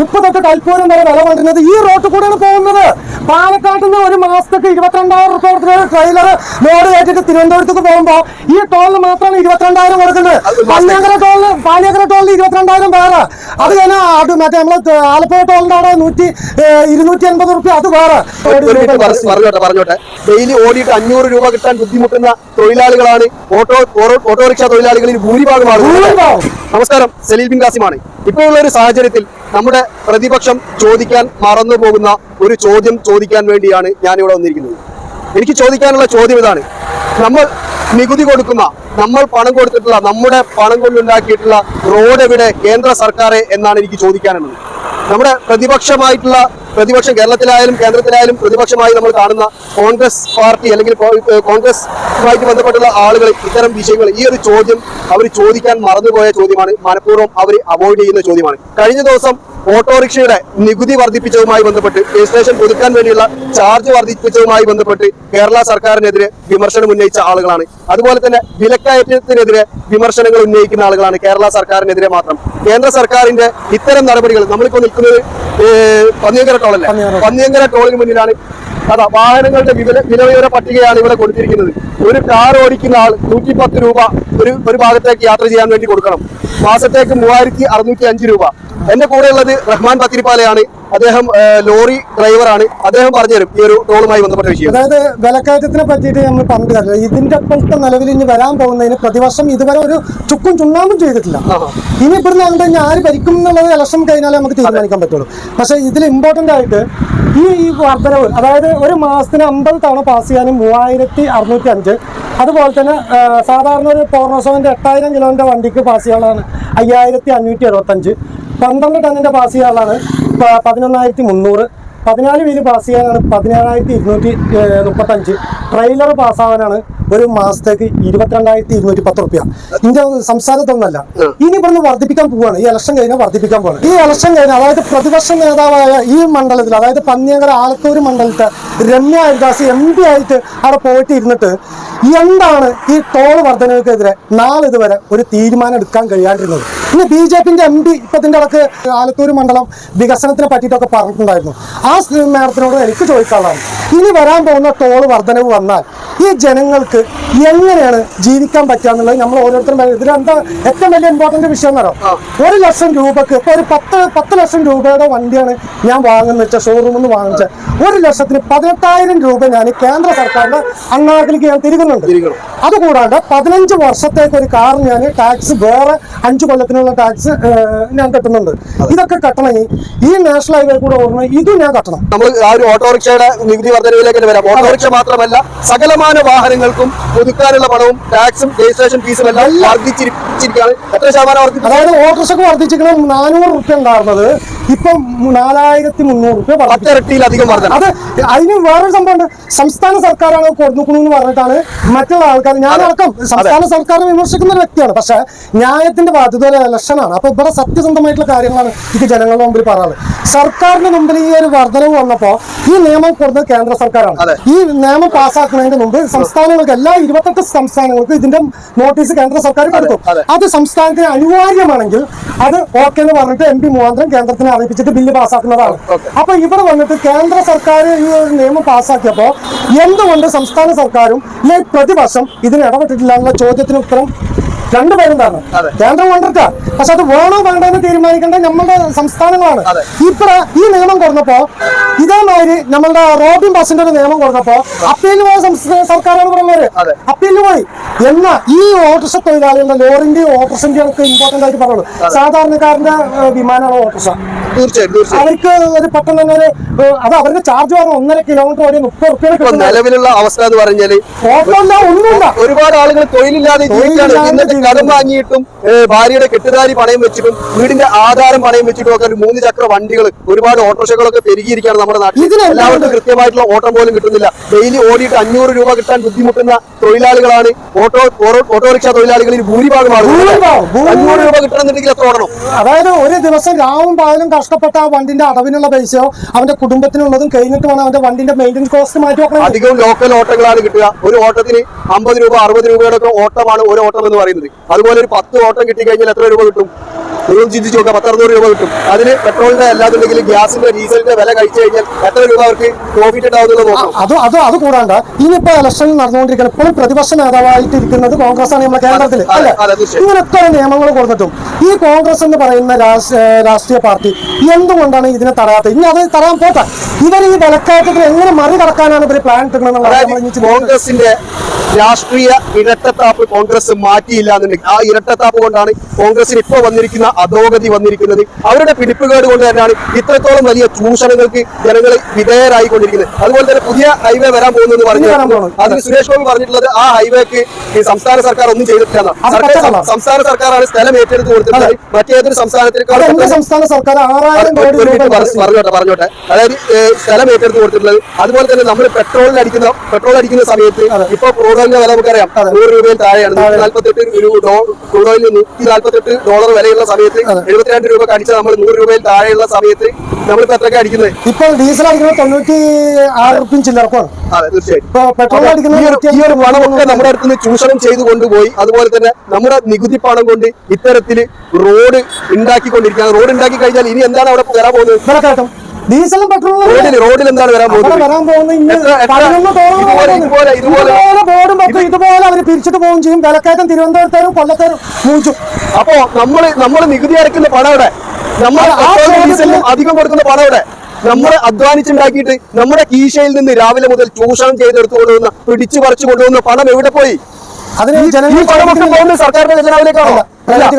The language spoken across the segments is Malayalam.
ഉപ്പ് തൊട്ട് കൽപ്പൂരം വരെ വില കൊണ്ടിരുന്നത് ഈ റോട്ടിൽ കൂടെയാണ് പോകുന്നത്. പാലക്കാട്ടിൽ നിന്ന് ഒരു മാസത്തേക്ക് ഇരുപത്തിരണ്ടായിരം റുപ്യ കൊടുക്കുന്ന ട്രെയിലർ ലോഡ് കയറ്റിട്ട് തിരുവനന്തപുരത്തേക്ക് പോകുമ്പോൾ ഈ ടോളിന് മാത്രമാണ് ഇരുപത്തിരണ്ടായിരം കൊടുക്കുന്നത്. പാലിയങ്കര ടോളിന് പാലിയങ്കര ടോളിന് ഇരുപത്തിരണ്ടായിരം വേറെ. അത് കഴിഞ്ഞാൽ അത് മറ്റേ നമ്മൾ ആലപ്പുഴ ടോളിന്റെ അവിടെ നൂറ്റി ഇരുന്നൂറ്റി എൺപത് റുപ്യ അത് വേറെ. പറഞ്ഞോട്ടെ പറഞ്ഞോട്ടെ. ഡെയിലി ഓടിയിട്ട് അഞ്ഞൂറ് രൂപ കിട്ടാൻ ബുദ്ധിമുട്ടുന്ന തൊഴിലാളികളാണ് ഓട്ടോ ഓട്ടോറിക്ഷ തൊഴിലാളികളിൽ ഭൂരിഭാഗമാണ് നമസ്കാരം സലീൽ ബിൻ കാസിമാണ് ഇപ്പോഴുള്ള ഒരു സാഹചര്യത്തിൽ നമ്മുടെ പ്രതിപക്ഷം ചോദിക്കാൻ മറന്നു പോകുന്ന ഒരു ചോദ്യം ചോദിക്കാൻ വേണ്ടിയാണ് ഞാനിവിടെ വന്നിരിക്കുന്നത്. എനിക്ക് ചോദിക്കാനുള്ള ചോദ്യം ഇതാണ്. നമ്മൾ നികുതി കൊടുക്കുന്ന നമ്മൾ പണം കൊടുത്തിട്ടുള്ള നമ്മുടെ പണം കൊണ്ടുണ്ടാക്കിയിട്ടുള്ള റോഡ് എവിടെ? കേന്ദ്ര സർക്കാർ എന്നാണ് എനിക്ക് ചോദിക്കാനുള്ളത്. നമ്മുടെ പ്രതിപക്ഷമായിട്ടുള്ള പ്രതിപക്ഷം കേരളത്തിലായാലും കേന്ദ്രത്തിലായാലും പ്രതിപക്ഷമായി നമ്മൾ കാണുന്ന കോൺഗ്രസ് പാർട്ടി അല്ലെങ്കിൽ കോൺഗ്രസുമായിട്ട് ബന്ധപ്പെട്ടുള്ള ആളുകൾ ഇത്തരം വിഷയങ്ങൾ ഈ ഒരു ചോദ്യം അവർ ചോദിക്കാൻ മറന്നുപോയ ചോദ്യമാണ്. മനഃപൂർവം അവർ അവോയ്ഡ് ചെയ്യുന്ന ചോദ്യമാണ്. കഴിഞ്ഞ ദിവസം ഓട്ടോറിക്ഷയുടെ നികുതി വർദ്ധിപ്പിച്ചതുമായി ബന്ധപ്പെട്ട് രജിസ്ട്രേഷൻ പുതുക്കാൻ വേണ്ടിയുള്ള ചാർജ് വർദ്ധിപ്പിച്ചതുമായി ബന്ധപ്പെട്ട് കേരള സർക്കാരിനെതിരെ വിമർശനം ഉന്നയിച്ച ആളുകളാണ്. അതുപോലെ തന്നെ വിലക്കയറ്റത്തിനെതിരെ വിമർശനങ്ങൾ ഉന്നയിക്കുന്ന ആളുകളാണ് കേരള സർക്കാരിനെതിരെ മാത്രം. കേന്ദ്ര സർക്കാരിന്റെ ഇത്തരം നടപടികൾ നമ്മളിപ്പോ നിൽക്കുന്നത് പന്നിയങ്കര ടോളല്ലേ പന്നിയങ്കര. പന്നിയങ്കര ടോളിന് മുന്നിലാണ്. അതാ വാഹനങ്ങളുടെ വില വിലവിവര പട്ടികയാണ് ഇവിടെ കൊടുത്തിരിക്കുന്നത്. ഒരു കാർ ഓടിക്കുന്ന ആൾ നൂറ്റി പത്ത് രൂപ ഒരു ഒരു ഭാഗത്തേക്ക് യാത്ര ചെയ്യാൻ വേണ്ടി കൊടുക്കണം. മാസത്തേക്ക് മൂവായിരത്തി അറുന്നൂറ്റി അഞ്ച് രൂപ. എന്റെ കൂടെ ഉള്ളത് റഹ്മാൻ പത്തിരിപ്പാലയാണ്. അദ്ദേഹം ലോറി ഡ്രൈവറാണ്. അദ്ദേഹം പറഞ്ഞുതരും ഈ ഒരു ടോളുമായി ബന്ധപ്പെട്ട വിഷയം. അതായത് വിലക്കയറ്റത്തിനെ പറ്റിയിട്ട് നമ്മൾ പറഞ്ഞു തരില്ല ഇതിന്റെ ഇപ്പോഴത്തെ നിലവിൽ ഇനി വരാൻ പോകുന്നതിന് പ്രതിവർഷം ഇതുവരെ ഒരു ചുക്കും ചുണ്ണാമ്പും ചെയ്തിട്ടില്ല. ഇനി ഇവിടുന്ന് കണ്ടു കഴിഞ്ഞാൽ ആര് ഭരിക്കും എന്നുള്ളത് ഇലക്ഷൻ കഴിഞ്ഞാലേ നമുക്ക് തീരുമാനിക്കാൻ പറ്റുള്ളൂ. പക്ഷേ ഇതിൽ ഇമ്പോർട്ടന്റ് ആയിട്ട് ഈ ഈ വർധനവ് അതായത് ഒരു മാസത്തിന് അമ്പത് തവണ പാസ് ചെയ്യാനും മൂവായിരത്തി അറുന്നൂറ്റി അഞ്ച്. അതുപോലെ തന്നെ സാധാരണ ഒരു പോർണോസോവിന്റെ എട്ടായിരം കിലോന്റെ വണ്ടിക്ക് പാസ് ചെയ്യാനാണ് അയ്യായിരത്തി അഞ്ഞൂറ്റി എഴുപത്തഞ്ച്. പന്ത്രണ്ട് ടണ്ണിന്റെ പാസ് ചെയ്യാനുള്ളതാണ് പതിനൊന്നായിരത്തി മുന്നൂറ്. പതിനാല് വീൽ പാസ് ചെയ്യാനാണ് പതിനേഴായിരത്തി ഇരുന്നൂറ്റി മുപ്പത്തഞ്ച്. ട്രെയിലർ പാസ്സാവാനാണ് ഒരു മാസത്തേക്ക് ഇരുപത്തിരണ്ടായിരത്തി ഇരുന്നൂറ്റി പത്ത് റുപ്യ. ഇന്ത്യ സംസ്ഥാനത്തൊന്നല്ല ഇനി ഇവിടുന്ന് വർദ്ധിപ്പിക്കാൻ പോവുകയാണ് ഈ ഇലക്ഷൻ കഴിഞ്ഞാൽ വർദ്ധിപ്പിക്കാൻ പോവാണ്. ഈ ഇലക്ഷൻ കഴിഞ്ഞാൽ അതായത് പ്രതിപക്ഷ നേതാവായ ഈ മണ്ഡലത്തിൽ അതായത് പന്നിയങ്കര ആലത്തൂർ മണ്ഡലത്തെ രമ്യ ഹരിദാസ് എം പി ആയിട്ട് അവിടെ പോയിട്ട് ഇരുന്നിട്ട് എന്താണ് ഈ ടോൾ വർധനകൾക്കെതിരെ നാളിതുവരെ ഒരു തീരുമാനം എടുക്കാൻ കഴിയാണ്ടിരുന്നത്? ഇനി ബി ജെ പിന്റെ എം പി ഇപ്പത്തിന്റെ ഇടയ്ക്ക് ആലത്തൂർ മണ്ഡലം വികസനത്തിനെ പറ്റിയിട്ടൊക്കെ പറഞ്ഞിട്ടുണ്ടായിരുന്നു. ആ മാഡത്തിനോട് എനിക്ക് ചോദിക്കാനുള്ളതാണ്. ഇനി വരാൻ പോകുന്ന ടോൾ വർധനവ് വന്നാൽ ഈ ജനങ്ങൾക്ക് എങ്ങനെയാണ് ജീവിക്കാൻ പറ്റുക എന്നുള്ളത് നമ്മൾ ഓരോരുത്തരും ഇതിലെന്താ ഏറ്റവും വലിയ ഇമ്പോർട്ടന്റ് വിഷയം എന്നറിയോ? ഒരു ലക്ഷം രൂപക്ക് ഇപ്പൊ ഒരു പത്ത് പത്ത് ലക്ഷം രൂപയുടെ വണ്ടിയാണ് ഞാൻ വാങ്ങുന്നത് വെച്ചാൽ ഷോറൂമിൽ നിന്ന് വാങ്ങിച്ച ഒരു ലക്ഷത്തിന് പതിനെട്ടായിരം രൂപ ഞാൻ കേന്ദ്ര സർക്കാരിന്റെ അണ്ണാക്കിലേക്ക് ഞാൻ തിരികുന്നുണ്ട്. അതുകൂടാണ്ട് പതിനഞ്ച് വർഷത്തേക്ക് ഒരു കാർ ഞാൻ ടാക്സ് വേറെ അഞ്ചു കൊല്ലത്തിനുള്ള ടാക്സ് ഞാൻ കെട്ടുന്നുണ്ട്. ഇതൊക്കെ കെട്ടണമെങ്കിൽ ഈ നാഷണൽ ഹൈവേ കൂടെ ഓടണം ഇതും ഞാൻ കെട്ടണം. നമ്മൾ ആ ഒരു ഓട്ടോറിക്ഷയുടെ നികുതി വർധനയിലേക്ക് വരാം? ഓട്ടോറിക്ഷ മാത്രമല്ല സകലമാന വാഹനങ്ങൾക്കും പുതുക്കാനുള്ള പണവും ടാക്സും രജിസ്ട്രേഷൻ ഫീസും എല്ലാം വർദ്ധിച്ചിരിക്കുകയാണ്. എത്ര ശതമാനം വർദ്ധിച്ചു അതായത് ഓട്ടോറിക്ഷക്ക് വർദ്ധിച്ചിരിക്കണം നാനൂറ് റുപ്യ ഉണ്ടായിരുന്നത്. ഇപ്പം നാലായിരത്തി മുന്നൂറ് റുപ്യ പത്തിരട്ടിയിലധികം വർധന. അത്. അതിന് വേറൊരു സംഭവമുണ്ട് സംസ്ഥാന സർക്കാരാണ് കൊടുക്കുന്നു എന്ന് പറഞ്ഞിട്ടാണ് മറ്റുള്ള ആൾക്കാർ ഞാനടക്കം സംസ്ഥാന സർക്കാർ വിമർശിക്കുന്ന ഒരു വ്യക്തിയാണ്. പക്ഷെ ന്യായത്തിന്റെ ബാധ്യത ഇലക്ഷനാണ്. അപ്പൊ ഇവിടെ സത്യസന്ധമായിട്ടുള്ള കാര്യങ്ങളാണ് ഇത് ജനങ്ങളുടെ മുമ്പിൽ പറയുന്നത് സർക്കാരിന്റെ മുമ്പിൽ ഈ ഒരു വർധനവ് വന്നപ്പോ ഈ നിയമം കൊടുത്തത് കേന്ദ്ര സർക്കാരാണ്. ഈ നിയമം പാസ്സാക്കുന്നതിന് മുമ്പ് സംസ്ഥാനങ്ങൾക്ക് എല്ലാ ഇരുപത്തെട്ട് സംസ്ഥാനങ്ങൾക്കും ഇതിന്റെ നോട്ടീസ് കേന്ദ്ര സർക്കാർ കൊടുത്തു. അത്. സംസ്ഥാനത്തിന് അനിവാര്യമാണെങ്കിൽ അത് ഓക്കെ എന്ന് പറഞ്ഞിട്ട് എം പി മുഖാന്തരം കേന്ദ്രത്തിനെ അറിയിച്ചിട്ട് ബില്ല് പാസ്സാക്കുന്നതാണ്. അപ്പൊ ഇവിടെ വന്നിട്ട് കേന്ദ്ര സർക്കാർ ഈ ഒരു നിയമം പാസ്സാക്കിയപ്പോ എന്തുകൊണ്ട് സംസ്ഥാന സർക്കാരും ഈ പ്രതിപക്ഷം ഇതിന് ഇടപെട്ടിട്ടില്ല എന്നുള്ള ചോദ്യത്തിന് ഉത്തരം രണ്ടുപേരും അതെ. കേന്ദ്രം കൊണ്ടിരിക്കുക പക്ഷെ അത് വേണോ വേണ്ടോ എന്ന് തീരുമാനിക്കേണ്ടത് നമ്മളുടെ സംസ്ഥാനങ്ങളാണ്. ഇപ്പഴ ഈ നിയമം കൊടുത്തപ്പോ ഇതേമാതിരി നമ്മളുടെ റോബിൻ ബസിന്റെ ഒരു നിയമം കൊടുത്തപ്പോ അപ്പീലിന് പോയ സർക്കാരാണ് പറഞ്ഞത് അതെ. അപ്പീലിന് പോയി. എന്നാ ഈ ഓട്ടോറിക്ഷ തൊഴിലാളികളുടെ ലോറിന്റെയും ഓട്ടോറിക്ഷന്റെയും ഒക്കെ ഇമ്പോർട്ടന്റ് ആയിട്ട് പറയുള്ളൂ. സാധാരണക്കാരന്റെ വിമാനമാണ് ഓട്ടോറിക്ഷ. തീർച്ചയായും അവർക്ക് ഒരു പെട്ടെന്ന് തന്നെ അത് അവരുടെ ചാർജ് പറഞ്ഞ ഒന്നര കിലോമീറ്റർ ഓടി മുപ്പത് റുപ്യ നിലവിലുള്ള അവസ്ഥ എന്ന് ഒന്നുമില്ല. ഒരുപാട് ആളുകൾ തൊഴിലില്ലാതെ കടം വാങ്ങിയിട്ടും ഭാര്യയുടെ കെട്ടുതാരി പണയം വെച്ചിട്ടും വീടിന്റെ ആധാരം പണയം വെച്ചിട്ടും ഒക്കെ ഒരു മൂന്ന് ചക്ര വണ്ടികൾ ഒരുപാട് ഓട്ടോറിക്ഷകളൊക്കെ പെരുകിയിരിക്കുകയാണ് നമ്മുടെ നാട്ടിൽ. എല്ലാവർക്കും കൃത്യമായിട്ടുള്ള ഓട്ടം പോലും കിട്ടുന്നില്ല. ഡെയിലി ഓടിയിട്ട് അഞ്ഞൂറ് രൂപ കിട്ടാൻ ബുദ്ധിമുട്ടുന്ന തൊഴിലാളികളാണ് ഓട്ടോ ഓട്ടോറിക്ഷ തൊഴിലാളികളിൽ ഭൂരിഭാഗം ആളുകൾ. ഭൂരിഭാഗം, ഭൂരിഭാഗം. അഞ്ഞൂറ് രൂപ കിട്ടണമെന്നുണ്ടെങ്കിൽ എത്ര ഓടണം? അതായത് ഒരു ദിവസം രാവും പകലും കഷ്ടപ്പെട്ട ആ വണ്ടിന്റെ അടവിനുള്ള പൈസയോ അവന്റെ കുടുംബത്തിനുള്ളതും കഴിഞ്ഞിട്ട് വേണം അവന്റെ വണ്ടിന്റെ മെയിന്റെനൻസ് കോസ്റ്റ് മാറ്റി അധികവും ലോക്കൽ ഓട്ടങ്ങളാണ് കിട്ടുക. ഒരു ഓട്ടത്തിന് അമ്പത് രൂപ അറുപത് രൂപയുടെ ഒക്കെ ഓട്ടമാണ് ഒരു ഓട്ടം എന്ന് പറയുന്നത്. അതുപോലെ ഒരു പത്ത് ഓട്ടം കിട്ടിക്കഴിഞ്ഞാൽ എത്ര രൂപ കിട്ടും? നിങ്ങൾ ചിന്തിച്ച് നോക്കാം പത്തറുന്നൂറ് രൂപ കിട്ടും. അതിന് പെട്രോളിന്റെ അല്ലാതുണ്ടെങ്കിൽ ഗ്യാസിന്റെ ഡീസലിന്റെ വില കഴിച്ചു കഴിഞ്ഞാൽ എത്ര രൂപ അവർക്ക് പ്രോഫിറ്റ് ഉണ്ടാവുന്നത് അത് അത് അത് കൂടാണ്ട് ഇനിയിപ്പോ ഇലക്ഷൻ നടന്നുകൊണ്ടിരിക്കുന്നത് ഇപ്പോഴും പ്രതിപക്ഷ നേതാവായിട്ട് ഇരിക്കുന്നത് കോൺഗ്രസ് ആണ് നമ്മുടെ കേരളത്തിൽ അല്ലെ? ഇങ്ങനെ എത്ര നിയമങ്ങൾ കൊടുത്തിട്ടും ഈ കോൺഗ്രസ് എന്ന് പറയുന്ന രാഷ്ട്രീയ പാർട്ടി എന്തുകൊണ്ടാണ് ഇതിനെ തടയാത്തത്? ഇനി അത് തടയാൻ പോട്ടെ. ഇവർ ഈ വിലക്കയറ്റത്തിൽ എങ്ങനെ മറികടക്കാനാണ് ഇവർ പ്ലാൻ ഇട്ടുന്നത് കോൺഗ്രസിന്റെ രാഷ്ട്രീയ ഇരട്ടത്താപ്പ് കോൺഗ്രസ് മാറ്റിയില്ല എന്നുണ്ടെങ്കിൽ ആ ഇരട്ടത്താപ്പ് കൊണ്ടാണ് കോൺഗ്രസിന് ഇപ്പോൾ വന്നിരിക്കുന്ന അധോഗതി വന്നിരിക്കുന്നത്. അവരുടെ പിടിപ്പുകേട് കൊണ്ട് തന്നെയാണ് ഇത്രത്തോളം വലിയ ചൂഷണങ്ങൾക്ക് ജനങ്ങൾ വിധേയരായിക്കൊണ്ടിരിക്കുന്നത്. അതുപോലെ തന്നെ പുതിയ ഹൈവേ വരാൻ പോകുന്നു പറഞ്ഞു അതിൽ അതിന് സുരേഷ് ഗോപി പറഞ്ഞിട്ടുള്ളത് ആ ഹൈവേക്ക് ഈ സംസ്ഥാന സർക്കാർ ഒന്നും ചെയ്തിട്ടില്ല സംസ്ഥാന സർക്കാരാണ് സ്ഥലം ഏറ്റെടുത്ത് കൊടുത്തിട്ടുള്ളത്. മറ്റേതൊരു സംസ്ഥാനത്തിനേക്കാളും സംസ്ഥാന സർക്കാർ? പറഞ്ഞോട്ടെ പറഞ്ഞോട്ടെ. അതായത് സ്ഥലം ഏറ്റെടുത്ത് കൊടുത്തിട്ടുള്ളത്. അതുപോലെ തന്നെ നമ്മൾ പെട്രോളിൽ അടിക്കുന്ന പെട്രോൾ അടിക്കുന്ന സമയത്ത് ഇപ്പൊ പ്രോഗ്രാമിന്റെ വില നമുക്കറിയാം. നൂറ് രൂപയിൽ താഴെയാണ്. നൂറ്റി നാല്പത്തെട്ട് ക്രൂഡ് ഓയിലിന് നൂറ്റി നാൽപ്പത്തെട്ട് ഡോളർ വരെയുള്ള സമയത്ത് എഴുപത്തിരണ്ട് രൂപ അടിച്ച നമ്മൾ നൂറ് രൂപയിൽ താഴെയുള്ള സമയത്ത് നമ്മളിപ്പോ എത്രയൊക്കെ അടിക്കുന്നത്? ഇപ്പോൾ ഡീസൽ അടിക്കുന്നത് തൊണ്ണൂറ്റി ആറ് റുപ്യം ചില്ലറക്കാണ്. അതെ തീർച്ചയായും. ഇപ്പൊ ഈ ഒരു ഒരു പണമൊക്കെ നമ്മുടെ അടുത്ത് നിന്ന് ചൂഷണം ചെയ്തു കൊണ്ടുപോയി. അതുപോലെ തന്നെ നമ്മുടെ നികുതി പണം കൊണ്ട് ഇത്തരത്തിൽ റോഡ് ഉണ്ടാക്കിക്കൊണ്ടിരിക്കുകയാണ്. റോഡ് ഉണ്ടാക്കി കഴിഞ്ഞാൽ ഇനി എന്താണ് അവിടെ വരാൻ പോകുന്നത്? ഡീസലും പെട്രോളും റോഡിൽ എന്താണ് വരാൻ പോകുന്നത്? വരാൻ പോകുന്ന ഇന്ന് എത്ര- എത്ര- ഇതുപോലെ- ബോർഡും വെക്കും ഇതുപോലെ. അവർ പിരിച്ചിട്ട് പോവുകയും ചെയ്യും. വിലക്കയറ്റം തിരുവനന്തപുരത്തേരും കൊല്ലത്തേരും മൂഞ്ചും. അപ്പോ നമ്മൾ നമ്മൾ നികുതി അടയ്ക്കുന്ന പണം അവിടെ നമ്മൾ ഡീസലിനും അധികം കൊടുക്കുന്ന പണം അവിടെ നമ്മൾ അധ്വാനിച്ചുണ്ടാക്കിയിട്ട് നമ്മുടെ കീശയിൽ നിന്ന് രാവിലെ മുതൽ ചൂഷണം ചെയ്തെടുത്തു കൊണ്ടുവന്ന പിടിച്ചു പറിച്ചു കൊണ്ടുവന്ന പണം എവിടെ പോയി? അതിന് സർക്കാരിന്റെ ഖജനാവിലേക്കാണോ. പ്രൈവറ്റ്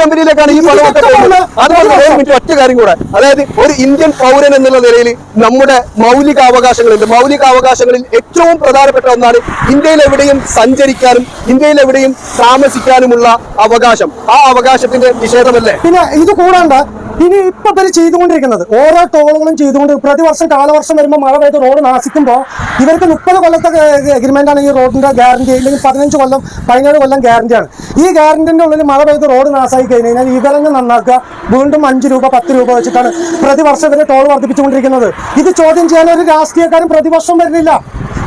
കമ്പനിയിലേക്കാണ് ഈ പണമൊക്കെ പോകുന്നത് അതുപോലെ മിനിറ്റ് ഒറ്റ കാര്യം കൂടെ. അതായത് ഒരു ഇന്ത്യൻ പൗരൻ എന്നുള്ള നിലയിൽ നമ്മുടെ മൗലിക അവകാശങ്ങളുണ്ട് മൗലിക അവകാശങ്ങളിൽ ഏറ്റവും പ്രധാനപ്പെട്ട ഒന്നാണ് ഇന്ത്യയിൽ എവിടെയും സഞ്ചരിക്കാനും ഇന്ത്യയിൽ എവിടെയും താമസിക്കാനുമുള്ള അവകാശം. ആ അവകാശത്തിന്റെ നിഷേധമല്ലേ? പിന്നെ ഇത് കൂടാണ്ട് ഇനി ഇപ്പൊ തന്നെ ചെയ്തുകൊണ്ടിരിക്കുന്നത് ഓരോ ടോളുകളും ചെയ്തുകൊണ്ട് പ്രതിവർഷം കാലവർഷം വരുമ്പോൾ മഴ പെയ്ത് റോഡ് നാശിക്കുമ്പോൾ ഇവർക്ക് മുപ്പത് കൊല്ലത്തെ എഗ്രിമെന്റ് ആണ് ഈ റോഡിന്റെ ഗ്യാരണ്ടി അല്ലെങ്കിൽ പതിനഞ്ച് കൊല്ലം പതിനേഴ് കൊല്ലം ഗ്യാരണ്ടിയാണ് ഈ ഗ്യാരണ്ടിന്റെ ഉള്ളിൽ മഴ പെയ്ത് റോഡ് നാശമായി കഴിഞ്ഞ് കഴിഞ്ഞാൽ ഇവരങ്ങ് നന്നാക്കുക. വീണ്ടും അഞ്ച് രൂപ പത്ത് രൂപ വെച്ചിട്ടാണ് പ്രതിവർഷം ഇവരെ ടോൾ വർദ്ധിപ്പിച്ചുകൊണ്ടിരിക്കുന്നത്. ഇത് ചോദ്യം ചെയ്യാൻ ഒരു രാഷ്ട്രീയക്കാരും പ്രതിവർഷം വരുന്നില്ല.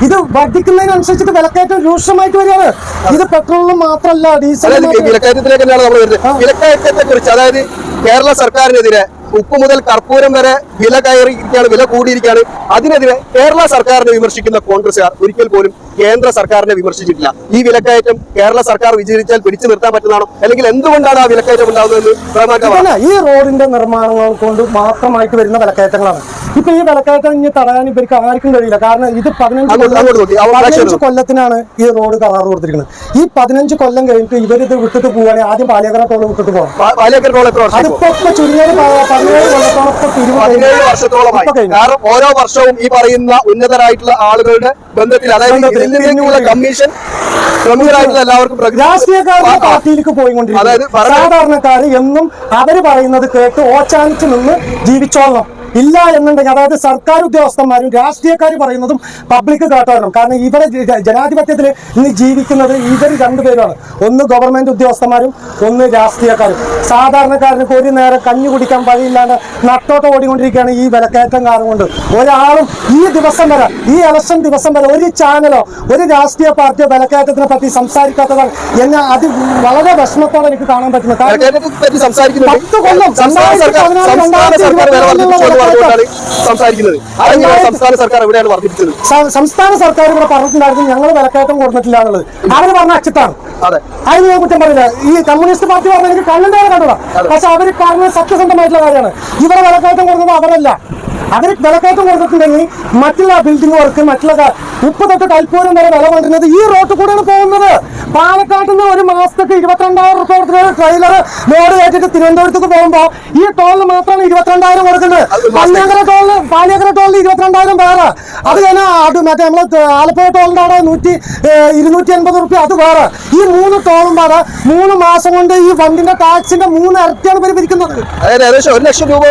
ഇത് വർദ്ധിക്കുന്നതിനനുസരിച്ചിട്ട് വിലക്കയറ്റം രൂക്ഷമായിട്ട് വരികയാണ്. ഇത് പെട്രോളിനും മാത്രമല്ല അതായത് ഡീസലിനും വിലക്കയറ്റത്തിലേക്ക് നമ്മൾ വരുന്നത്. വിലക്കയറ്റത്തെ കുറിച്ച് അതായത് കേരള സർക്കാരിനെതിരെ ഉപ്പ് മുതൽ കർപ്പൂരം വരെ വില കയറിയിരിക്കുകയാണ് വില കൂടിയിരിക്കുകയാണ്. അതിനെതിരെ കേരള സർക്കാരിനെ വിമർശിക്കുന്ന കോൺഗ്രസ്സുകാർ ഒരിക്കൽ പോലും കേന്ദ്ര സർക്കാരിനെ വിമർശിച്ചിട്ടില്ല. ഈ വിലക്കയറ്റം കേരള സർക്കാർ വിജയിച്ചാൽ പിടിച്ചു നിർത്താൻ പറ്റുന്നതാണോ? അല്ലെങ്കിൽ എന്തുകൊണ്ടാണ് ആ വിലക്കയറ്റം ഉണ്ടാകുന്നതെന്ന് ഈ റോഡിന്റെ നിർമ്മാണങ്ങൾ കൊണ്ട് മാത്രമായിട്ട് വരുന്ന വിലക്കയറ്റങ്ങളാണ്. ഇപ്പൊ ഈ വിലക്കയറ്റം ഇനി തടയാൻ ഇവർക്ക് ആർക്കും കഴിയില്ല. കാരണം ഇത് പതിനഞ്ച് പതിനഞ്ച് കൊല്ലത്തിനാണ് ഈ റോഡ് കരാർ കൊടുത്തിരിക്കുന്നത്. ഈ പതിനഞ്ച് കൊല്ലം കഴിഞ്ഞിട്ട് ഇവരിത് വിട്ടിട്ട് പോവുകയാണെങ്കിൽ ആദ്യം പാലിയക്കര ടോൾ വിട്ടിട്ട് പോകാം അതിപ്പോ ചുരുങ്ങിയത് പതിനേഴ് കൊല്ലത്തോളം. കാരണം ഓരോ വർഷവും ഈ പറയുന്ന ഉന്നതരായിട്ടുള്ള ആളുകളുടെ ബന്ധത്തിൽ അതായത് കമ്മീഷൻ പ്രമുഖരായിട്ടുള്ള എല്ലാവർക്കും രാഷ്ട്രീയക്കാരുടെ പാർട്ടിയിലേക്ക് പറഞ്ഞ- സാധാരണക്കാർ എന്നും അവർ പറയുന്നത് കേട്ട് ഓച്ചാനിച്ച് നിന്ന് ജീവിച്ചോളണം. ഇല്ല എന്നുണ്ടെങ്കിൽ അതായത് സർക്കാർ ഉദ്യോഗസ്ഥന്മാരും രാഷ്ട്രീയക്കാർ പറയുന്നതും പബ്ലിക് കേട്ടോണം കാരണം ഇവരെ ജനാധിപത്യത്തിൽ ഇന്ന് ജീവിക്കുന്നത് ഇവർ രണ്ടുപേരാണ്. ഒന്ന് ഗവൺമെന്റ് ഉദ്യോഗസ്ഥന്മാരും ഒന്ന് രാഷ്ട്രീയക്കാരും. സാധാരണക്കാരന് ഒരു നേരം കഞ്ഞു കുടിക്കാൻ വഴിയില്ലാണ്ട് നട്ടോട്ട് ഓടിക്കൊണ്ടിരിക്കുകയാണ് ഈ വിലക്കയറ്റം കാരണം കൊണ്ട്. ഒരാളും ഈ ദിവസം വരെ ഈ ഇലക്ഷൻ ദിവസം വരെ ഒരു ചാനലോ ഒരു രാഷ്ട്രീയ പാർട്ടിയോ വിലക്കയറ്റത്തിനെ പറ്റി സംസാരിക്കാത്തതാണ് എന്നെ അത് വളരെ വിഷമത്തോടെ എനിക്ക് കാണാൻ പറ്റുന്നത്. പത്ത് കൊല്ലം, സംസ്ഥാന സർക്കാർ സംസ്ഥാന സർക്കാർ വില വർദ്ധിപ്പിച്ചു പറഞ്ഞുകൊണ്ടാണ് സംസാരിക്കുന്നത് അതെങ്ങനെയാണ് സംസ്ഥാന സർക്കാർ എവിടെയാണ് വർദ്ധിപ്പിച്ചത്. സംസ്ഥാന സർക്കാർ ഇവിടെ പറഞ്ഞിട്ടുണ്ടായിരുന്നു ഞങ്ങൾ വിലക്കയറ്റം കൊടുത്തിട്ടില്ല എന്നുള്ളത്. അവർ പറഞ്ഞ അച്ചത്താണ് അതെ. അതിന് ഞാൻ കുറ്റം പറയില്ല. ഈ കമ്മ്യൂണിസ്റ്റ് പാർട്ടി പറഞ്ഞ എനിക്ക് കണ്ണിന്റെ കണ്ടതാ. പക്ഷെ അവർ പറഞ്ഞത് സത്യസന്ധമായിട്ടുള്ള കാര്യമാണ്. ഇവിടെ വിലക്കയറ്റം കൊടുത്തത് അവരല്ല. അവർ വിലക്കയറ്റം കൊടുത്തിട്ടുണ്ടെങ്കിൽ മറ്റുള്ള ബിൽഡിംഗ് വർക്ക് മറ്റുള്ള ഉപ്പ് തൊട്ട് കൽപ്പൂരം വരെ വില കൊണ്ടിരുന്നത് ഈ റോഡ് കൂടെയാണ് പോകുന്നത്. പാലക്കാട്ട് നിന്ന് ഒരു മാസത്തേക്ക് ഇരുപത്തിരണ്ടായിരം റുപ്യ കൊടുക്കുന്ന ട്രെയിലർ ലോഡ് കയറ്റിട്ട് തിരുവനന്തപുരത്തേക്ക് പോകുമ്പോ ഈ ടോളിന് മാത്രമാണ് ഇരുപത്തിരണ്ടായിരം കൊടുക്കുന്നത്. പാലിയങ്കര ടോളിന് പാലിയങ്കര ടോളിന് ഇരുപത്തിരണ്ടായിരം വേറെ. അത് കഴിഞ്ഞാൽ അത് മറ്റേ നമ്മൾ ആലപ്പുഴ ടോളിന്റെ അവിടെ നൂറ്റി ഇരുന്നൂറ്റി എൺപത് റുപ്യ അത് വേറെ. ഈ മൂന്ന് ടോളും വേറെ. മൂന്ന് മാസം കൊണ്ട് ഈ ഫണ്ടിന്റെ ടാക്സിന്റെ മൂന്ന് ഇരട്ടിയാണ് പിരിക്കുന്നത് ഒരു ലക്ഷം രൂപ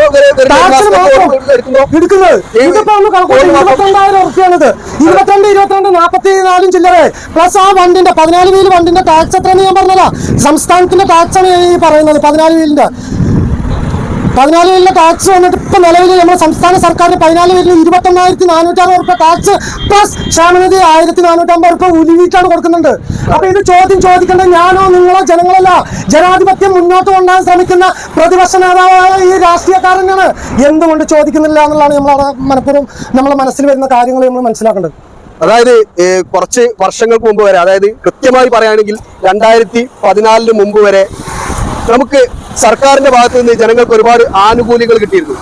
എടുക്കുന്നത്. ഇതിപ്പോ ഒന്ന് കണക്കൂട്ടി ഇരുപത്തിരണ്ടായിരം ഉറുപ്പിയാണിത്. ഇരുപത്തിരണ്ട് ഇരുപത്തിരണ്ട് നാപ്പത്തി നാലും ചില്ലറ പ്ലസ് ആ വണ്ടിന്റെ പതിനാല് വീൽ വണ്ടിന്റെ ടാക്സ് എത്രയെന്ന് ഞാൻ പറഞ്ഞല്ല സംസ്ഥാനത്തിന്റെ ടാക്സ് ആണ് ഈ പറയുന്നത് പതിനാല് വീലിന്റെ പതിനാല് വീലിന്റെ ടാക്സ് വന്നിട്ട് ഇപ്പൊ നിലവിൽ നമ്മുടെ സംസ്ഥാന സർക്കാരിന് പതിനാല് വീലിന് ഇരുപത്തൊന്നായിരത്തി അറുപത് റുപ്യ ടാക്സ് പ്ലസ് ക്ഷാമനിധി ആയിരത്തി നാനൂറ്റമ്പത് റുപ്യ ഉരുവിട്ടാണ് കൊടുക്കുന്നുണ്ട്. അപ്പൊ ഇത് ചോദ്യം ചോദിക്കേണ്ടത് ഞാനോ നിങ്ങളോ ജനങ്ങളല്ല. ജനാധിപത്യം മുന്നോട്ട് കൊണ്ടുപോകാൻ ശ്രമിക്കുന്ന പ്രതിപക്ഷ നേതാവായ ഈ രാഷ്ട്രീയക്കാരനാണ്. എന്തുകൊണ്ട് ചോദിക്കുന്നില്ല എന്നുള്ളതാണ് നമ്മളവിടെ മനഃപൂർവം നമ്മളെ മനസ്സിൽ വരുന്ന കാര്യങ്ങൾ നമ്മൾ മനസ്സിലാക്കേണ്ടത്. അതായത് കുറച്ച് വർഷങ്ങൾക്ക് മുമ്പ് വരെ അതായത് കൃത്യമായി പറയുകയാണെങ്കിൽ രണ്ടായിരത്തി പതിനാലിന് മുമ്പ് വരെ നമുക്ക് സർക്കാരിന്റെ ഭാഗത്ത് നിന്ന് ജനങ്ങൾക്ക് ഒരുപാട് ആനുകൂല്യങ്ങൾ കിട്ടിയിരുന്നു.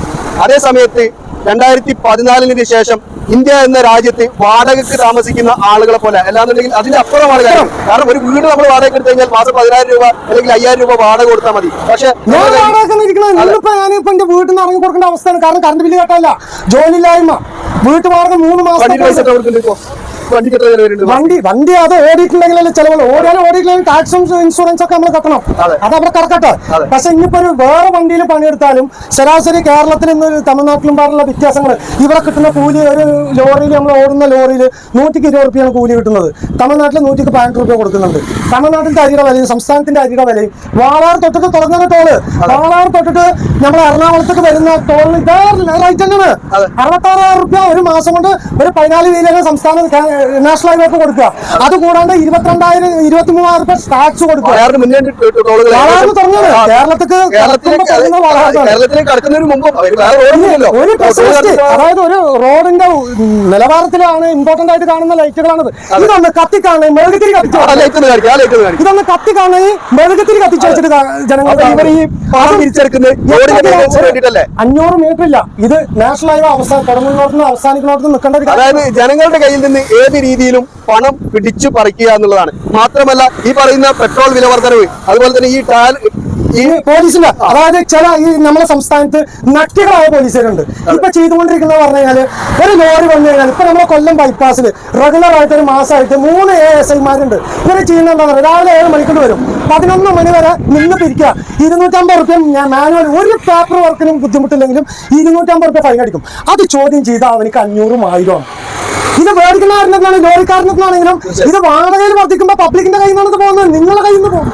അതേ സമയത്ത് രണ്ടായിരത്തി പതിനാലിന് ശേഷം ഇന്ത്യ എന്ന രാജ്യത്ത് വാടകയ്ക്ക് താമസിക്കുന്ന ആളുകളെ പോലെ. അല്ലാന്നുണ്ടെങ്കിൽ അതിന്റെ അപ്പുറമാണ് കാര്യം കാരണം ഒരു വീട് നമ്മൾ വാടക എടുത്തു കഴിഞ്ഞാൽ മാസം പതിനായിരം രൂപ അല്ലെങ്കിൽ അയ്യായിരം രൂപ വാടക കൊടുത്താൽ മതി. പക്ഷേ എന്റെ വീട്ടിൽ നിന്ന് ഇറങ്ങി കൊടുക്കേണ്ട അവസ്ഥയാണ്. കാരണം കറണ്ട് ബില്ല് കേട്ടല്ല ജോലിയില്ലായ്മ. വീട്ടുവാടക മൂന്ന് മാസം വണ്ടി വണ്ടി അത് ഓടിയിട്ടുണ്ടെങ്കിലല്ലേ ചെലവുള്ളൂ. ഓരോ ഓടിയിട്ടില്ലെങ്കിൽ ടാക്സും ഇൻഷുറൻസ് ഒക്കെ നമ്മൾ കട്ടണം. അതെ. അവിടെ കറക്കട്ടെ. പക്ഷെ ഇനിയിപ്പോ ഒരു വേറെ വണ്ടിയിൽ പണിയെടുത്താലും ശരാശരി കേരളത്തിൽ നിന്ന് തമിഴ്നാട്ടിലും പാടുള്ള വ്യത്യാസങ്ങൾ ഇവിടെ കിട്ടുന്ന കൂലി ഒരു ലോറിയിൽ നമ്മൾ ഓടുന്ന ലോറിയിൽ നൂറ്റിക്ക് ഇരുപത് റുപ്യാണ് കൂലി കിട്ടുന്നത്. തമിഴ്നാട്ടിൽ നൂറ്റിക്ക് പതിനെട്ട് റുപ്യ കൊടുക്കുന്നുണ്ട്. തമിഴ്നാട്ടിന്റെ അരിയുടെ വിലയും സംസ്ഥാനത്തിന്റെ അരിയുടെ വിലയും വാളാർ തൊട്ടിട്ട് തുടങ്ങുന്ന ടോൾ. വാളാർ തൊട്ടിട്ട് നമ്മൾ എറണാകുളത്തേക്ക് വരുന്ന ടോളിന് റേറ്റ് തന്നെയാണ്. അറുപത്താറായിരം റുപ്യ ഒരു മാസം കൊണ്ട് ഒരു പതിനാല് വീലൊക്കെ സംസ്ഥാന നാഷണൽ ഹൈവേക്ക് കൊടുക്കുക. അത് കൂടാണ്ട് ഇരുപത്തിരണ്ടായിരം ഇരുപത്തി മൂവായിരം രൂപ ടാക്സ് കൊടുക്കുക. വയറിന് മുന്നേ ടോളുകൾ തുടങ്ങിയത് കേരളത്തിക്ക് കേരളത്തിലേക്ക് കടക്കുമ്പോ തുടങ്ങുന്ന കേരളത്തിലേക്ക് കടക്കുന്നതിന് മുമ്പും അവർ വേറെ റോഡില്ലല്ലോ ഒരു പ്രശസ്തി അതായത് ഒരു റോഡിന്റെ നിലവാരത്തിലാണ് ഇമ്പോർട്ടന്റ് ആയിട്ട് കാണുന്ന ലൈറ്റുകളാണത് ഇതൊന്ന് മെഴുകുതിരി കത്തിച്ചു ലൈറ്റ് ഒന്ന് കാണിക്കും ഇതൊന്ന് കത്തിക്കാണ് ഈ മെഴുകുതിരി കത്തിച്ചു വെച്ചിട്ട് ജനങ്ങൾ അഞ്ഞൂറ് മീറ്റർ ഇല്ല. ഇത് നാഷണൽ ഹൈവേ അവസാനം തുടങ്ങുന്നോടത്തുനിന്ന് അവസാനിക്കുന്നിടത്ത് നിൽക്കേണ്ട ഒരു അതായത് ജനങ്ങളുടെ കയ്യിൽ നിന്ന് ഏത് രീതിയിലും പണം പിടിച്ചു പറിക്കുക എന്നുള്ളതാണ്. മാത്രമല്ല ഈ പറയുന്ന പെട്രോൾ വില വർധനവ് അതുപോലെ തന്നെ ഈ ടാൽ ഈ പോലീസിന്റെ അതായത് ചില ഈ നമ്മുടെ സംസ്ഥാനത്ത് നട്ടികളായ പോലീസുകാരുണ്ട് ഇപ്പൊ ചെയ്തുകൊണ്ടിരിക്കുന്നത് പറഞ്ഞു കഴിഞ്ഞാൽ ഒരു ലോറി വന്നു കഴിഞ്ഞാൽ ഇപ്പൊ നമ്മുടെ കൊല്ലം ബൈപ്പാസിൽ റെഗുലർ ആയിട്ട് ഒരു മാസമായിട്ട് മൂന്ന് എ എസ് ഐമാരുണ്ട് ഇവർ ചെയ്യുന്നുണ്ടെന്ന് രാവിലെ ഏഴ് മണിക്കൂർ വരും. പതിനൊന്ന് മണി വരെ നിന്ന് പിരിക്കുക. ഇരുന്നൂറ്റമ്പത് റുപ്യ ഞാൻ മാനുവൽ ഒരു പേപ്പർ വർക്കിനും ബുദ്ധിമുട്ടില്ലെങ്കിലും ഇരുന്നൂറ്റമ്പത് റുപ്യ ഫൈൻ അടിക്കും. അത് ചോദ്യം ചെയ്താൽ അവനിക്ക് അഞ്ഞൂറും ആയിരമാണ് ഇത് മേടിക്കുന്നവരിലാണ് ലോറിക്കാരനാണെങ്കിലും ഇത് വാടകയിൽ വർദ്ധിക്കുമ്പോ പബ്ലിക്കിന്റെ കയ്യിൽ നിന്നാണ് ഇത് പോകുന്നത്. നിങ്ങളുടെ കയ്യിൽ നിന്ന് പോകും.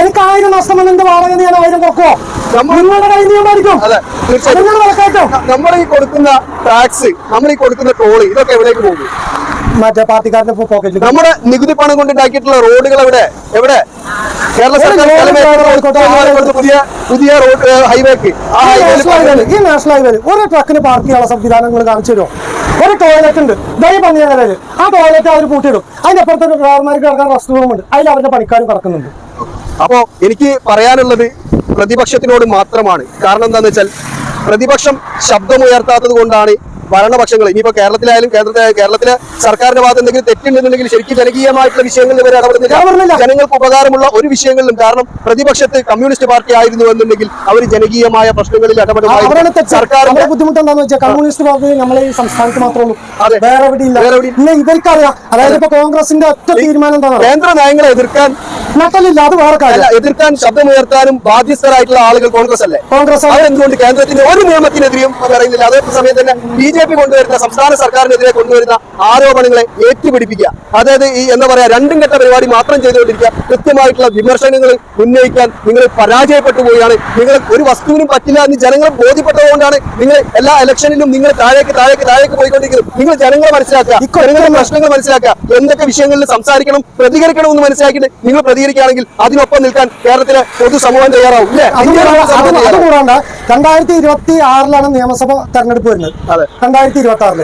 എനിക്ക് ആയിരം നഷ്ടമല്ല എന്റെ വാടക ഞാൻ ആയിരം കുറക്കുവോ? നമ്മൾ- നിങ്ങളുടെ കയ്യിൽ നിന്ന് മേടിക്കും. നമ്മൾ ഈ കൊടുക്കുന്ന ടാക്സ് നമ്മൾ ഈ കൊടുക്കുന്ന ടോൾ ഇതൊക്കെ എവിടേക്ക് പോകും? മറ്റേ പാർട്ടിക്കാരുടെ പോക്കറ്റിൽ നമ്മുടെ നികുതി പണം കൊണ്ട് ഉണ്ടാക്കിയിട്ടുള്ള റോഡുകൾ എവിടെ? എവിടെ? കേരള സർക്കാർ പുതിയ പുതിയ റോഡ് ഹൈവേക്ക്. ഈ നാഷണൽ ഹൈവേയിൽ ഒരു ട്രക്കിന് പാർക്ക് ചെയ്യാനുള്ള സംവിധാനങ്ങൾ കാണിച്ചു തരുമോ? ഒരു ടോയ്ലറ്റ് ഉണ്ട്. ദൈവ പന്നിയാകരയിൽ ആ ടോയ്ലറ്റ് അവർ പൂട്ടിയിടും. അതിന്റെ അപ്പുറത്ത് ഒരു ഡ്രൈവർമാർക്ക് കിടക്കാൻ റെസ്റ്റ് റൂം ഉണ്ട് അതിൽ അവരുടെ പണിക്കാരും കിടക്കുന്നുണ്ട്. അപ്പോ എനിക്ക് പറയാനുള്ളത് പ്രതിപക്ഷത്തിനോട് മാത്രമാണ്. കാരണം എന്താണെന്ന് വെച്ചാൽ പ്രതിപക്ഷം ശബ്ദമുയർത്താത്തത് കൊണ്ടാണ് ഭരണപക്ഷങ്ങൾ ഇനിയിപ്പോ കേരളത്തിലായാലും കേന്ദ്രത്തിലെ കേരളത്തിലെ സർക്കാരിന്റെ ഭാഗത്ത് എന്തെങ്കിലും തെറ്റുണ്ടെന്നുണ്ടെങ്കിൽ ശരിക്കും ജനകീയമായിട്ടുള്ള വിഷയങ്ങളിൽ ഇവർ ഇടപെടുന്നില്ല. ജനങ്ങൾക്ക് ഉപകാരമുള്ള ഒരു വിഷയങ്ങളിലും കാരണം പ്രതിപക്ഷത്ത് കമ്മ്യൂണിസ്റ്റ് പാർട്ടി ആയിരുന്നു എന്നുണ്ടെങ്കിൽ അവർ ജനകീയമായ പ്രശ്നങ്ങളിൽ ഇടപെടും സർക്കാർ തെറ്റ് സർക്കാരിന്റെ നമ്മുടെ ബുദ്ധിമുട്ട് എന്താണെന്ന് വെച്ചാൽ കമ്മ്യൂണിസ്റ്റ് പാർട്ടി നമ്മളെ ഈ സംസ്ഥാനത്ത് മാത്രമേ. വേറെ ഇവർക്കറിയാം. അതായത് ഇപ്പൊ കോൺഗ്രസിന്റെ ഒറ്റ തീരുമാനം എന്താണ് കേന്ദ്ര നയങ്ങളെ എതിർക്കാൻ നട്ടലില്ല അത് വേറെ കാര്യം. എതിർക്കാൻ ശബ്ദമുയർത്താനും ബാധ്യസ്ഥരായിട്ടുള്ള ആളുകൾ കോൺഗ്രസ് അല്ലേ? കോൺഗ്രസ് അവരെന്തുകൊണ്ട് കേന്ദ്രത്തിന്റെ ഒരു നിയമത്തിനെതിരെയും പറയുന്നില്ല. അതേ സമയത്ത് തന്നെ ബി ജെ പി കൊണ്ടുവരുന്ന സംസ്ഥാന സർക്കാരിനെതിരെ കൊണ്ടുവരുന്ന ആരോപണങ്ങളെ ഏറ്റുപിടിപ്പിക്കുക. അതായത് ഈ എന്താ പറയാ രണ്ടും ഘട്ട പരിപാടി മാത്രം ചെയ്തുകൊണ്ടിരിക്കുക. കൃത്യമായിട്ടുള്ള വിമർശനങ്ങൾ ഉന്നയിക്കാൻ നിങ്ങൾ പരാജയപ്പെട്ടു പോവുകയാണ്. നിങ്ങൾ ഒരു വസ്തുവിനും പറ്റില്ല എന്ന് ജനങ്ങൾ ബോധ്യപ്പെട്ടതുകൊണ്ടാണ് നിങ്ങൾ എല്ലാ ഇലക്ഷനിലും നിങ്ങൾ താഴേക്ക് താഴേക്ക് താഴേക്ക് പോയിക്കൊണ്ടിരിക്കുന്നത്. നിങ്ങൾ ജനങ്ങളെ മനസ്സിലാക്കുക. ജനങ്ങളുടെ പ്രശ്നങ്ങൾ മനസ്സിലാക്കുക. എന്തൊക്കെ വിഷയങ്ങളിൽ സംസാരിക്കണം പ്രതികരിക്കണം എന്ന് മനസ്സിലാക്കിയിട്ട് നിങ്ങൾ പ്രതികരിക്കുകയാണെങ്കിൽ അതിനൊപ്പം നിൽക്കാൻ കേരളത്തിലെ പൊതുസമൂഹം തയ്യാറാവും. രണ്ടായിരത്തി ഇരുപത്തി ആറിലാണ് നിയമസഭ തെരഞ്ഞെടുപ്പ് വരുന്നത്. അതെ. രണ്ടായിരത്തി ഇരുപത്തി ആറിൽ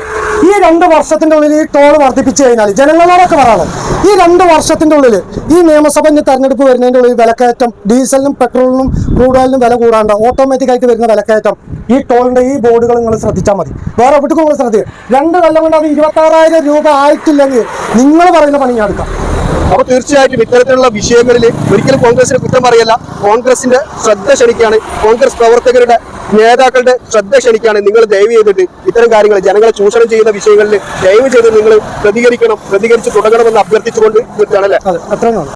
ഈ രണ്ട് വർഷത്തിന്റെ ഉള്ളിൽ ഈ ടോൾ വർദ്ധിപ്പിച്ചു കഴിഞ്ഞാൽ ജനങ്ങളോടൊക്കെ പറയാണ് ഈ രണ്ട് വർഷത്തിന്റെ ഉള്ളിൽ ഈ നിയമസഭ തെരഞ്ഞെടുപ്പ് വരുന്നതിന്റെ ഉള്ളിൽ വിലക്കയറ്റം ഡീസലിനും പെട്രോളിനും ക്രൂഡ് ഓയിലിനും വില കൂടാണ്ട് ഓട്ടോമാറ്റിക്കായിട്ട് വരുന്ന വിലക്കയറ്റം ഈ ടോളിന്റെ ഈ ബോർഡുകൾ നിങ്ങൾ ശ്രദ്ധിച്ചാൽ മതി. വേറെ എവിടേക്കും നിങ്ങൾ ശ്രദ്ധിക്കുക. രണ്ട് കൊല്ലം കൊണ്ട് അത് ഇരുപത്തി രൂപ ആയിട്ടില്ലെങ്കിൽ നിങ്ങൾ പറയുന്ന പണി ഞാൻ എടുക്കാം. അപ്പൊ തീർച്ചയായിട്ടും ഇത്തരത്തിലുള്ള വിഷയങ്ങളിൽ ഒരിക്കലും കോൺഗ്രസിന് കുറ്റം പറയല്ല. കോൺഗ്രസിന്റെ ശ്രദ്ധ ക്ഷണിക്കുകയാണ് കോൺഗ്രസ് പ്രവർത്തകരുടെ നേതാക്കളുടെ ശ്രദ്ധ ക്ഷണിക്കുകയാണ് നിങ്ങൾ ദയവ് ചെയ്തിട്ട് ഇത്തരം കാര്യങ്ങൾ ജനങ്ങളെ ചൂഷണം ചെയ്യുന്ന വിഷയങ്ങളിൽ ദയവ് ചെയ്ത് നിങ്ങൾ പ്രതികരിക്കണം പ്രതികരിച്ച് തുടങ്ങണമെന്ന് അഭ്യർത്ഥിച്ചുകൊണ്ട് നിർത്തുകയാണ് അല്ലേ? അത്രയും